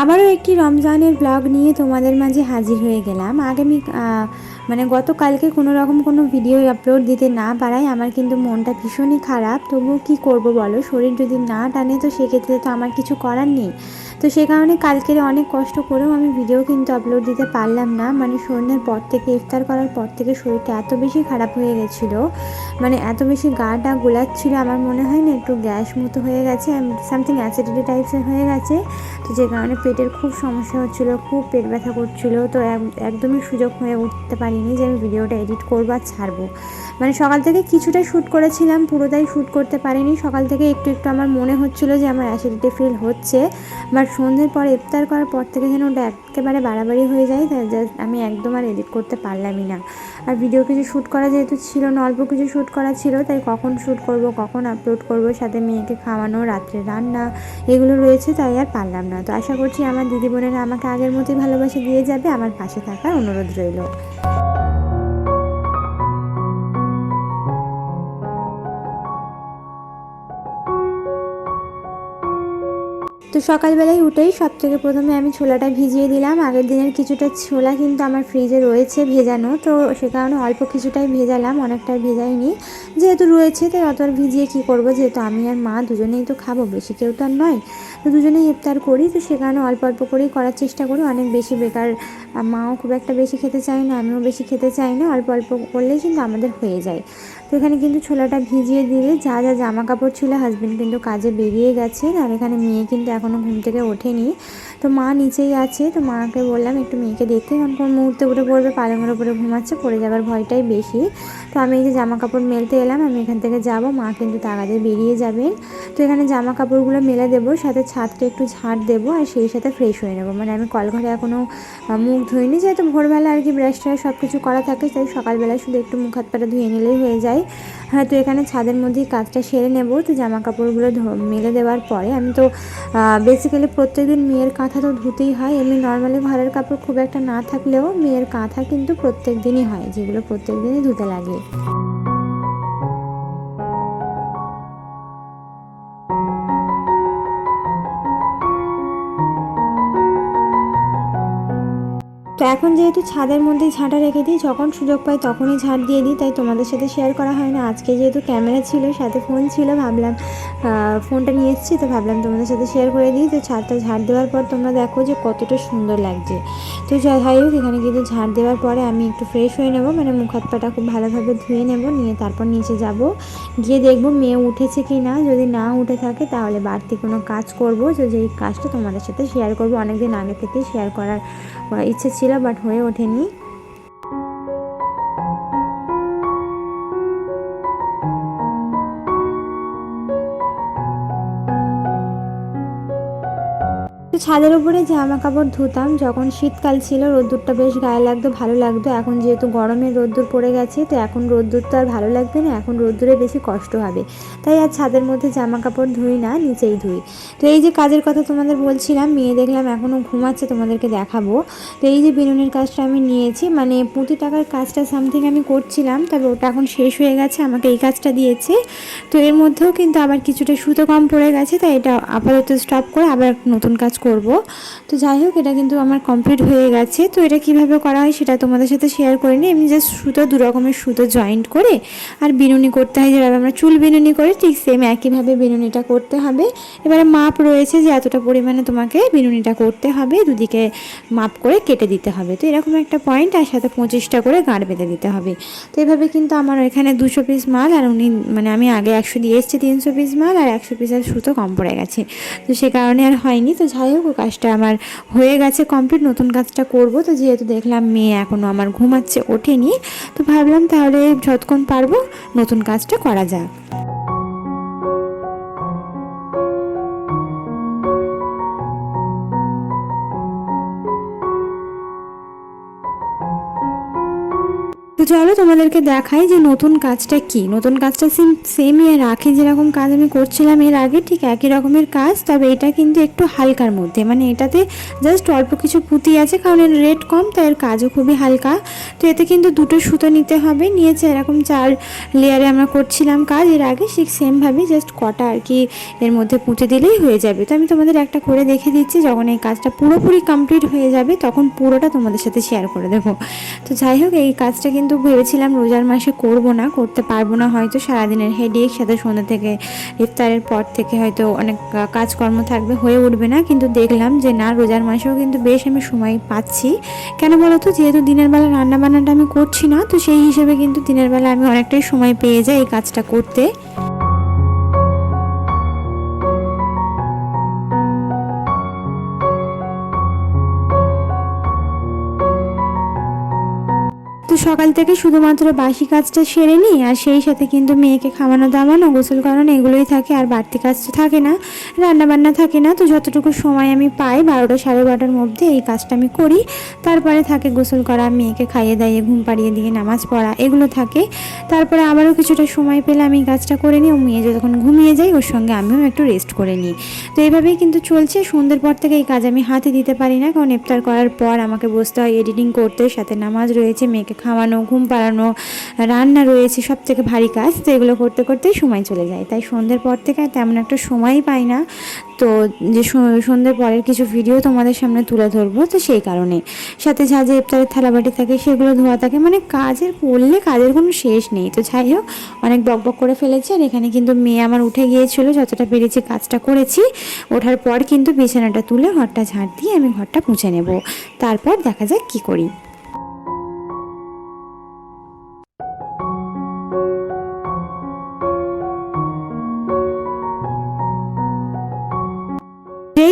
আবারও একটি রমজানের ব্লগ নিয়ে তোমাদের মাঝে হাজির হয়ে গেলাম। আগামী মানে গতকালকে কোনো রকম কোনো ভিডিও আপলোড দিতে না পারায় আমার কিন্তু মনটা ভীষণই খারাপ। তবুও কি করব বলো? শরীর যদি না টানে তো সেক্ষেত্রে তো আমার কিছু করার নেই। তো সে কারণে কালকের অনেক কষ্ট করেও আমি ভিডিও কিন্তু আপলোড দিতে পারলাম না। মানে সন্ধ্যের পর থেকে, ইফতার করার পর থেকে শরীরটা এত বেশি খারাপ হয়ে গেছিল। মানে এত বেশি গাটা গোলাচ্ছিল, আমার মনে হয় না একটু গ্যাস মতো হয়ে গেছে সামথিং অ্যাসিডিটি টাইপসের হয়ে গেছে। তো যে কারণে পেটের খুব সমস্যা হচ্ছিল, খুব পেট ব্যথা করছিল, তো এক- একদমই সুযোগ হয়ে উঠতে পারিনি যে আমি ভিডিওটা এডিট করব আর ছাড়বো। মানে সকাল থেকে কিছুটা শ্যুট করেছিলাম, পুরোটাই শ্যুট করতে পারিনি। সকাল থেকে একটু একটু আমার মনে হচ্ছিল যে আমার অ্যাসিডিটি ফিল হচ্ছে বাট সন্ধ্যের পর ইফতার করার পর থেকে যেন ওটা একেবারে বাড়াবাড়ি হয়ে যায় তাই জাস্ট আমি একদম আর এডিট করতে পারলামই না। আর ভিডিও কিছু শ্যুট করা যেহেতু ছিল না, অল্প কিছু শ্যুট করা ছিল, তাই কখন শ্যুট করব, কখন আপলোড করব, সাথে মেয়েকে খাওয়ানো, রাত্রে রান্না, এগুলো রয়েছে, তাই আর পারলাম না। তো আশা করছি আমার দিদি বোনেরা আমাকে আগের মতোই ভালোবাসা দিয়ে যাবে, আমার পাশে থাকার অনুরোধ রইল। তো সকালবেলায় উঠেই সব থেকে প্রথমে আমি ছোলাটা ভিজিয়ে দিলাম। আগের দিনের কিছুটা ছোলা কিন্তু আমার ফ্রিজে রয়েছে ভেজানো। তো সে কারণে অল্প কিছুটাই ভেজালাম, অনেকটা ভেজাইনি। যেহেতু রয়েছে, তাই অত আর ভিজিয়ে কি করব? যেহেতু আমি আর মা দুজনেই তো খাব, বেশি কেউ তো আর নয়। তো দুজনেই ইফতার করি, তো সেখানে অল্প অল্প করেই করার চেষ্টা করি। অনেক বেশি বেকার মাও খুব একটা বেশি খেতে চায় না, আমিও বেশি খেতে চাই না, অল্প অল্প করলেই কিন্তু আমাদের হয়ে যায়। তো এখানে কিন্তু ছোলাটা ভিজিয়ে দিলে যা যা জামা কাপড় ছিল হাজবেন্ড কিন্তু কাজে বেরিয়ে গেছে আর এখানে মেয়ে কিন্তু এখনও ঘুম থেকে ওঠেনি। তো মা নিচেই আছে, তো মাকে বললাম একটু মেয়েকে দেখতে, কারণ কোনো মুহূর্তে উঠে পড়বে পালঙের উপরে ঘুমাচ্ছে, পড়ে যাওয়ার ভয়টাই বেশি। তো আমি এই যে জামা কাপড় মেলতে এলাম, আমি এখান থেকে যাব, মা কিন্তু তাগাদে বেরিয়ে যাবেন। তো এখানে জামা কাপড়গুলো মেলে দেবো, সাথে ছাদটা একটু ঝাড় দেবো আর সেই সাথে ফ্রেশ হয়ে নেব। মানে আমি কলঘরে এখনও মুখ ধুইনি, যেহেতু ভোরবেলা আর কি ব্রাশ ট্রাশ সব কিছু করা থাকে, তাই সকালবেলা শুধু একটু মুখ হাত পাটা ধুয়ে নিলেই হয়ে যায়। হ্যাঁ তো এখানে ছাদের মধ্যেই কাজটা সেরে নেব, তো জামা কাপড়গুলো মেলে দেওয়ার পরে। আমি তো বেসিক্যালি প্রত্যেকদিন মেয়ের কাঁথা তো ধুতেই হয়। এমনি নর্মালি ঘরের কাপড় খুব একটা না থাকলেও মেয়ের কাঁথা কিন্তু প্রত্যেক দিনই হয়, যেগুলো প্রত্যেক দিনই ধুতে লাগে। তো এখন যেহেতু ছাদের মধ্যে ঝাঁটা রেখে দিই, যখন সুযোগ পাই তখনই ঝাঁট দিয়ে দিই, তাই তোমাদের সাথে শেয়ার করা হয় না। আজকে যেহেতু ক্যামেরা ছিল, সাথে ফোন ছিল, ভাবলাম ফোনটা নিয়ে এসেছি, তো ভাবলাম তোমাদের সাথে শেয়ার করে দিই। তো ছাদটা ঝাড় দেওয়ার পর তোমরা দেখো যে কতটা সুন্দর লাগছে। তো যাই হোক, এখানে কিন্তু ঝাঁট দেওয়ার পরে আমি একটু ফ্রেশ হয়ে নেব মানে মুখ হাত পাটা খুব ভালোভাবে ধুয়ে নেব, নিয়ে তারপর নিচে যাব। গিয়ে দেখব মেয়ে উঠেছে কি না যদি না উঠে থাকে তাহলে বাড়তি কোনো কাজ করব। যে যেই কাজটা তোমাদের সাথে শেয়ার করব, অনেকদিন আগে থেকেই শেয়ার করার ইচ্ছে ছিল বাট হয়ে ওঠেনি। ছাদের উপরে জামা কাপড় ধুতাম, যখন শীতকাল ছিল, রোদ্দুরটা বেশ গায়ে লাগতো, ভালো লাগতো। এখন যেহেতু গরমে রোদ্দুর পড়ে গেছে, তো এখন রোদ্দুর তো আর ভালো লাগবে না, এখন রোদ্দুরে বেশি কষ্ট হবে। তাই আর ছাদের মধ্যে জামা কাপড় ধুই না, নিচেই ধুই। তো এই যে কাজের কথা তোমাদের বলছিলাম, মেয়ে দেখলাম এখনও ঘুমাচ্ছে, তোমাদেরকে দেখাবো। তো এই যে বেনুনের কাজটা আমি নিয়েছি মানে পুঁতি টাকার কাজটা সামথিং আমি করছিলাম, তবে ওটা এখন শেষ হয়ে গেছে, আমাকে এই কাজটা দিয়েছে। তো এর মধ্যেও কিন্তু আবার কিছুটা সুতো কম পড়ে গেছে, তাই এটা আপাতত স্টপ করে আবার নতুন কাজ করব। তো যাই হোক, এটা কিন্তু আমার কমপ্লিট হয়ে গেছে। তো এটা কীভাবে করা হয় সেটা তোমাদের সাথে শেয়ার করে নিই। এমনি জাস্ট সুতো, দু রকমের সুতো জয়েন্ট করে আর বিনুনি করতে হয়। যেভাবে আমরা চুল বিনুনি করি, ঠিক সেম একইভাবে বিনুনিটা করতে হবে। এবারে মাপ রয়েছে যে এতটা পরিমাণে তোমাকে বিনুনিটা করতে হবে। দুদিকে মাপ করে কেটে দিতে হবে। তো এরকম একটা পয়েন্ট আর সাথে পঁচিশটা করে গাঁট বেঁধে দিতে হবে। তো এভাবে কিন্তু আমার এখানে দুশো পিস মাল আর উনি মানে আমি আগে একশো দিয়ে এসেছি তিনশো পিস মাল আর একশো পিসের সুতো কম পড়ে গেছে। তো সে কারণে আর হয়নি। তো যাই হোক কাজটা আমার হয়ে গেছে কমপ্লিট নতুন কাজটা করব। তো যেহেতু দেখলাম মেয়ে এখনও আমার ঘুমাচ্ছে, ওঠেনি। তো ভাবলাম তাহলে যতক্ষণ পারব নতুন কাজটা করা যাক। তোমাদেরকে দেখাই যে নতুন কাজটা কি। নতুন কাজটা সেম সেমই এর আগে যেরকম কাজ আমি করছিলাম এর আগে ঠিক একই রকমের কাজ, তবে এটা কিন্তু একটু হালকার মধ্যে। মানে এটাতে জাস্ট অল্প কিছু পুঁতি আছে, কারণ এর রেট কম তাই এর কাজও খুবই হালকা। তো এতে কিন্তু দুটো সুতো নিতে হবে নিয়েছে এরকম চার লেয়ারে আমরা করছিলাম কাজ এর আগে, ঠিক সেমভাবে জাস্ট কটা আর কি এর মধ্যে পুঁতে দিলেই হয়ে যাবে। তো আমি তোমাদের একটা করে দেখে দিচ্ছি, যখন এই কাজটা পুরোপুরি কমপ্লিট হয়ে যাবে, তখন পুরোটা তোমাদের সাথে শেয়ার করে দেবো। তো যাই হোক, এই কাজটা কিন্তু ভেবেছিলাম রোজার মাসে করব না, করতে পারব না, হয়তো সারাদিনের হেডেক সাথে সন্ধ্যা থেকে ইফতারের পর থেকে হয়তো অনেক কাজকর্ম থাকবে, হয়ে উঠবে না, কিন্তু দেখলাম যে না, রোজার মাসেও কিন্তু বেশ আমি সময় পাচ্ছি। কেন বলো তো যেহেতু দিনের বেলা রান্না বান্নাটা আমি করছি না, তো সেই হিসেবে কিন্তু দিনের বেলা আমি অনেকটাই সময় পেয়ে যাই এই কাজটা করতে। সকাল থেকে শুধুমাত্র বাসি কাজটা সেরে নিই, আর সেই সাথে কিন্তু মেয়েকে খাওয়ানো, দাওয়ানো, গোসল করানো, এগুলোই থাকে, আর বাড়তি কাজ তো থাকে না রান্না বান্না থাকে না, তো যতটুকু সময় আমি পাই বারোটা সাড়ে বারোটার মধ্যে এই কাজটা আমি করি। তারপরে থাকে গোসল করা, মেয়েকে খাইয়ে দাইয়ে, ঘুম পাড়িয়ে দিয়ে, নামাজ পড়া, এগুলো থাকে। তারপরে আবারও কিছুটা সময় পেলে আমি কাজটা করে নিই, ও মেয়ে যখন ঘুমিয়ে যাই ওর সঙ্গে আমিও একটু রেস্ট করে নিই। তো এইভাবেই কিন্তু চলছে, সন্ধ্যের পর থেকে এই কাজ আমি হাতে দিতে পারি না, কারণ ইফতার করার পর আমাকে বসতে হয় এডিটিং করতে, সাথে নামাজ রয়েছে, মেয়েকে খাওয়ানো, ঘুম পাড়ানো, রান্না রয়েছে সব থেকে ভারী কাজ, তো এগুলো করতে করতেই সময় চলে যায়। তাই সন্ধ্যের পর থেকে তেমন একটা সময়ই পাই না। তো যে সন্ধ্যের পরের কিছু ভিডিও তোমাদের সামনে তুলে ধরবো, তো সেই কারণে। সাথে যা যে ইফতারের থালাবাটি থাকে, সেগুলো ধোয়া থাকে। মানে কাজের, করলে কাজের কোনো শেষ নেই। তো যাই হোক, অনেক বক বক করে ফেলেছি আর এখানে কিন্তু মেয়ে আমার উঠে গিয়েছিল, যতটা পেরেছি কাজটা করেছি। ওঠার পর কিন্তু বিছানাটা তুলে ঘরটা ঝাড় দিয়ে আমি ঘরটা মুছে নেব। তারপর দেখা যাক কী করি।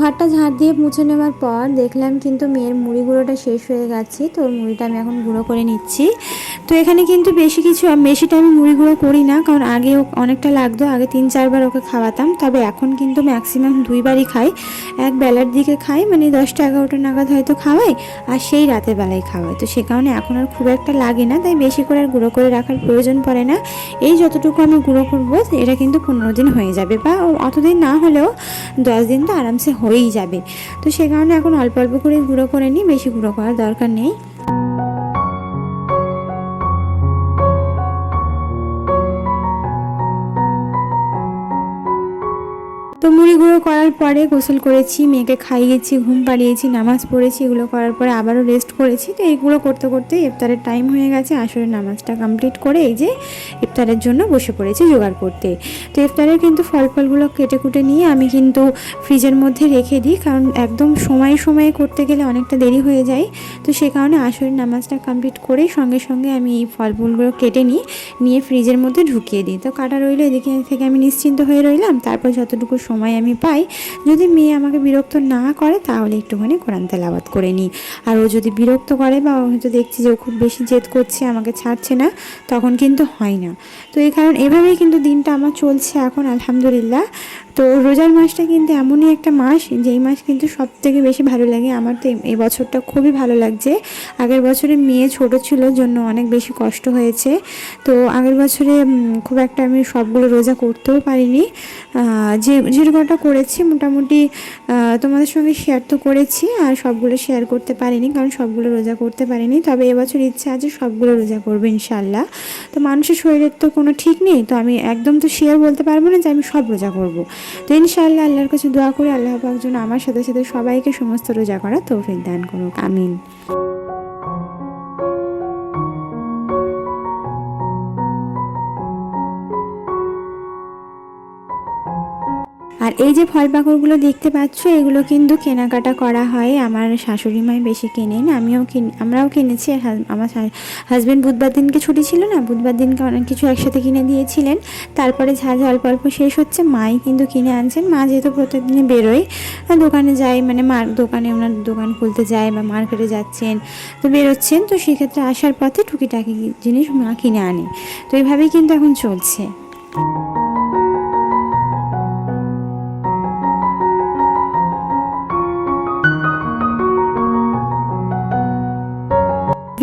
ঘরটা ঝাড় দিয়ে মুছে নেওয়ার পর দেখলাম কিন্তু মেয়ের মুড়ি গুঁড়োটা শেষ হয়ে গেছে, তো মুড়িটা আমি এখন গুঁড়ো করে নিচ্ছি। তো এখানে কিন্তু বেশি কিছু বেশিটা আমি মুড়ি গুঁড়ো করি না, কারণ আগে অনেকটা লাগতো, আগে তিন চারবার ওকে খাওয়াতাম। তবে এখন কিন্তু ম্যাক্সিমাম দুইবারই খাই, এক বেলার দিকে খাই মানে দশটা এগারোটা নাগাদ হয়তো খাওয়াই, আর সেই রাতের বেলায় খাওয়াই। তো সে কারণে এখন আর খুব একটা লাগে না, তাই বেশি করে আর গুঁড়ো করে রাখার প্রয়োজন পড়ে না। এই যতটুকু আমি গুঁড়ো করব, এটা কিন্তু পনেরো দিন হয়ে যাবে, বা অতদিন না হলেও দশ দিন তো আরামসে হয়েই যাবে। তো সে কারণে এখন অল্প অল্প করে গুঁড়ো করে নিই, বেশি গুঁড়ো করার দরকার নেই। তো মুড়ি গুঁড়ো করার পরে গোসল করেছি, মেয়েকে খাইয়েছি, ঘুম পাড়িয়েছি, নামাজ পড়েছি, এগুলো করার পরে আবারও রেস্ট করেছি। তো এইগুলো করতে করতে ইফতারের টাইম হয়ে গেছে আসলে নামাজটা কমপ্লিট করে এই যে ইফতারের জন্য বসে পড়েছি জোগাড় করতে। তো ইফতারের কিন্তু ফল ফলগুলো কেটে কুটে নিয়ে আমি কিন্তু ফ্রিজের মধ্যে রেখে দিই, কারণ একদম সময়ে সময়ে করতে গেলে অনেকটা দেরি হয়ে যায়। তো সে কারণে আসরের নামাজটা কমপ্লিট করেই সঙ্গে সঙ্গে আমি এই ফল ফুলগুলো কেটে নিই, নিয়ে ফ্রিজের মধ্যে ঢুকিয়ে দিই। তো কাটা রইল, এদিকে থেকে আমি নিশ্চিন্ত হয়ে রইলাম, তারপর যতটুকু সময় আমি পাই, যদি মেয়ে আমাকে বিরক্ত না করে, তাহলে একটুখানি কোরআন তেলাবাত করে নিই। আর ও যদি বিরক্ত করে বা হয়তো দেখছি যে ও খুব বেশি জেদ করছে, আমাকে ছাড়ছে না, তখন কিন্তু হয় না। তো এই কারণ এভাবেই কিন্তু দিনটা আমার চলছে এখন, আলহামদুলিল্লাহ। তো রোজার মাসটা কিন্তু এমনই একটা মাস যেই মাস কিন্তু সব থেকে বেশি ভালো লাগে। আমার তো এই বছরটা খুবই ভালো লাগছে। আগের বছরে মেয়ে ছোট ছিল, জন্য অনেক বেশি কষ্ট হয়েছে। তো আগের বছরে খুব একটা আমি সবগুলো রোজা করতেও পারিনি। যে, যেরকমটা করেছি মোটামুটি তোমাদের সঙ্গে শেয়ার তো করেছি, আর সবগুলো শেয়ার করতে পারিনি, কারণ সবগুলো রোজা করতে পারিনি। তবে এবছর ইচ্ছা আছে সবগুলো রোজা করব ইনশাল্লাহ তো মানুষের শরীরের তো কোনো ঠিক নেই, তো আমি একদম তো শেয়ার বলতে পারব না যে আমি সব রোজা করব। তো ইনশাআল্লাহ আল্লাহর কাছে দোয়া করে, আল্লাহ পাক যেন আমার সাথে সাথে সবাইকে সমস্ত রোজা করা তৌফিক দান করুক, আমিন। আর এই যে ফল পাকড়গুলো দেখতে পাচ্ছ, এগুলো কিন্তু কেনাকাটা করা হয় আমার শাশুড়ি মাই বেশি কেনেন, আমিও কিন, আমরাও কিনেছি আমার হাজব্যান্ড বুধবার দিনকে ছুটি ছিল না, বুধবার দিনকে অনেক কিছু একসাথে কিনে দিয়েছিলেন। তারপরে যা অল্প অল্প শেষ হচ্ছে, মাই কিন্তু কিনে আনছেন। মা যেহেতু প্রত্যেকদিনে বেরোয় দোকানে যায় মানে মার দোকানে ওনার দোকান খুলতে যায় বা মার্কেটে যাচ্ছেন, তো বেরোচ্ছেন। তো সেক্ষেত্রে আসার পথে টুকিটাকি জিনিস মা কিনে আনে। তো এইভাবেই কিন্তু এখন চলছে।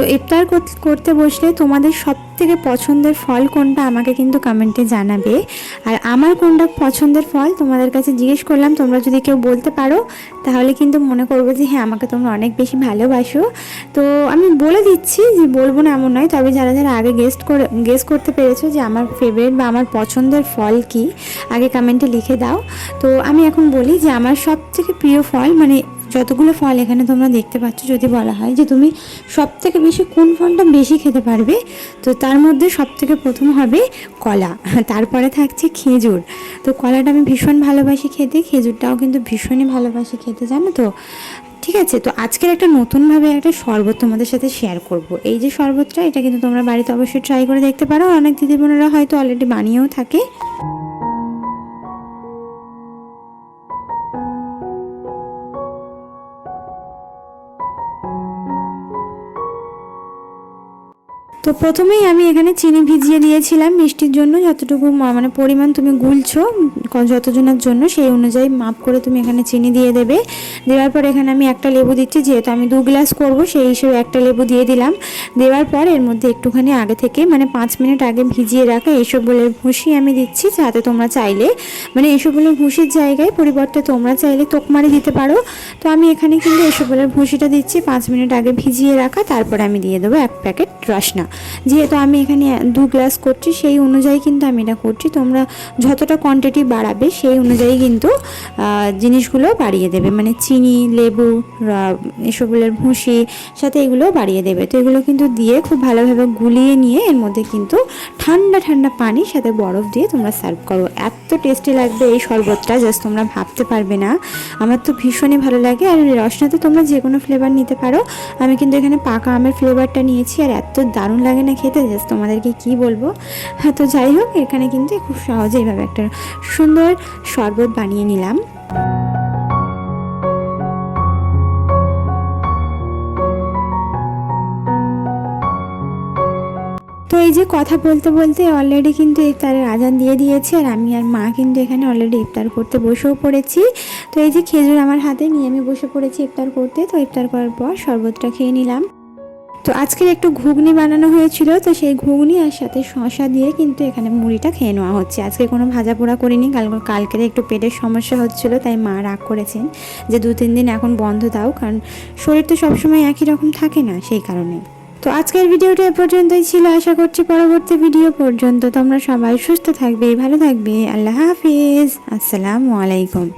তো ইফতার কর- করতে বসলে তোমাদের সব থেকে পছন্দের ফল কোনটা আমাকে কিন্তু কমেন্টে জানাবে। আর আমার কোনটা পছন্দের ফল তোমাদের কাছে জিজ্ঞেস করলাম, তোমরা যদি কেউ বলতে পারো, তাহলে কিন্তু মনে করব যে হ্যাঁ আমাকে তোমরা অনেক বেশি ভালোবাসো। তো আমি বলে দিচ্ছি যে বলব না এমন নয়, তবে যারা যারা আগে গেস্ট করে গেস করতে পেরেছ যে আমার ফেভারিট বা আমার পছন্দের ফল কি, আগে কমেন্টে লিখে দাও। তো আমি এখন বলি যে আমার সব থেকে প্রিয় ফল মানে যতগুলো ফল এখানে তোমরা দেখতে পাচ্ছ, যদি বলা হয় যে তুমি সব থেকে বেশি কোন ফলটা বেশি খেতে পারবে, তো তার মধ্যে সব থেকে প্রথম হবে কলা। তারপরে থাকছে খেজুর। তো কলাটা আমি ভীষণ ভালোবাসি খেতে, খেজুরটাও কিন্তু ভীষণই ভালোবাসি খেতে, জানো তো? ঠিক আছে, তো আজকের একটা নতুনভাবে একটা শরবত তোমাদের সাথে শেয়ার করব। এই যে শরবতটা, এটা কিন্তু তোমরা বাড়িতে অবশ্যই ট্রাই করে দেখতে পারো। অনেক দিদি বোনেরা হয়তো অলরেডি বানিয়েও থাকে। তো প্রথমেই আমি এখানে চিনি ভিজিয়ে দিয়েছিলাম, মিষ্টির জন্য যতটুকু মানে পরিমাণ তুমি গুলছো যতজনের জন্য সেই অনুযায়ী মাপ করে তুমি এখানে চিনি দিয়ে দেবে। দেওয়ার পর এখানে আমি একটা লেবু দিচ্ছি, যেহেতু আমি দু গ্লাস করব, সেই হিসেবে একটা লেবু দিয়ে দিলাম। দেওয়ার পর এর মধ্যে একটুখানি আগে থেকে মানে পাঁচ মিনিট আগে ভিজিয়ে রাখা এসব বলে ভুসি আমি দিচ্ছি, যাতে তোমরা চাইলে মানে এসব বলে ভুসির জায়গায় পরিবর্তে তোমরা চাইলে তোকমারি দিতে পারো। তো আমি এখানে কিন্তু এসব বলে ভুসিটা দিচ্ছি, পাঁচ মিনিট আগে ভিজিয়ে রাখা, তারপরে আমি দিয়ে দেবো এক প্যাকেট রসনা। যেহেতু আমি এখানে দু গ্লাস করছি, সেই অনুযায়ী কিন্তু আমি এটা করছি। তোমরা যতটা কোয়ান্টিটি বাড়াবে, সেই অনুযায়ী কিন্তু জিনিসগুলো বাড়িয়ে দেবে। মানে চিনি, লেবু এসবগুলোর ভুসি, সাথে এগুলো বাড়িয়ে দেবে। তো এগুলো কিন্তু দিয়ে খুব ভালোভাবে গুলিয়ে নিয়ে এর মধ্যে কিন্তু ঠান্ডা ঠান্ডা পানির সাথে বরফ দিয়ে তোমরা সার্ভ করো। এত টেস্টি লাগবে এই শরবতটা জাস্ট তোমরা ভাবতে পারবে না। আমার তো ভীষণই ভালো লাগে, আর রসনাতে তোমরা যে কোনো ফ্লেভার নিতে পারো। আমি কিন্তু এখানে পাকা আমের ফ্লেভারটা নিয়েছি, আর এত দারুণ লাগে না খেতে, জাস্ট তোমাদেরকে কি বলব? হ্যাঁ তো যাই হোক, এখানে কিন্তু খুব সহজে এইভাবে একটা সুন্দর শরবত বানিয়ে নিলাম। তো এই যে কথা বলতে বলতে অলরেডি কিন্তু ইফতারের আজান দিয়ে দিয়েছে, আর আমি আর মা কিন্তু এখানে অলরেডি ইফতার করতে বসেও পড়েছি। তো এই যে খেজুর আমার হাতে, নিয়ে আমি বসে পড়েছি ইফতার করতে। তো ইফতার করার পর শরবতটা খেয়ে নিলাম। তো আজকের একটু ঘুগনি বানানো হয়েছিল, তো সেই ঘুগনি আর সাথে শশা দিয়ে কিন্তু এখানে মুড়িটা খেয়ে নেওয়া হচ্ছে। আজকে কোনো ভাজা পোড়া করিনি, কাল কালকের একটু পেটের সমস্যা হচ্ছিল, তাই মা রাগ করেছেন যে দু তিন দিন এখন বন্ধ দাও, কারণ শরীর তো সবসময় একই রকম থাকে না সেই কারণে। তো আজকের ভিডিওটা এ পর্যন্তই ছিল, আশা করছি পরবর্তী ভিডিও পর্যন্ত তোমরা সবাই সুস্থ থাকবে, ভালো থাকবে, আল্লাহ হাফিজ, আসসালামু আলাইকুম।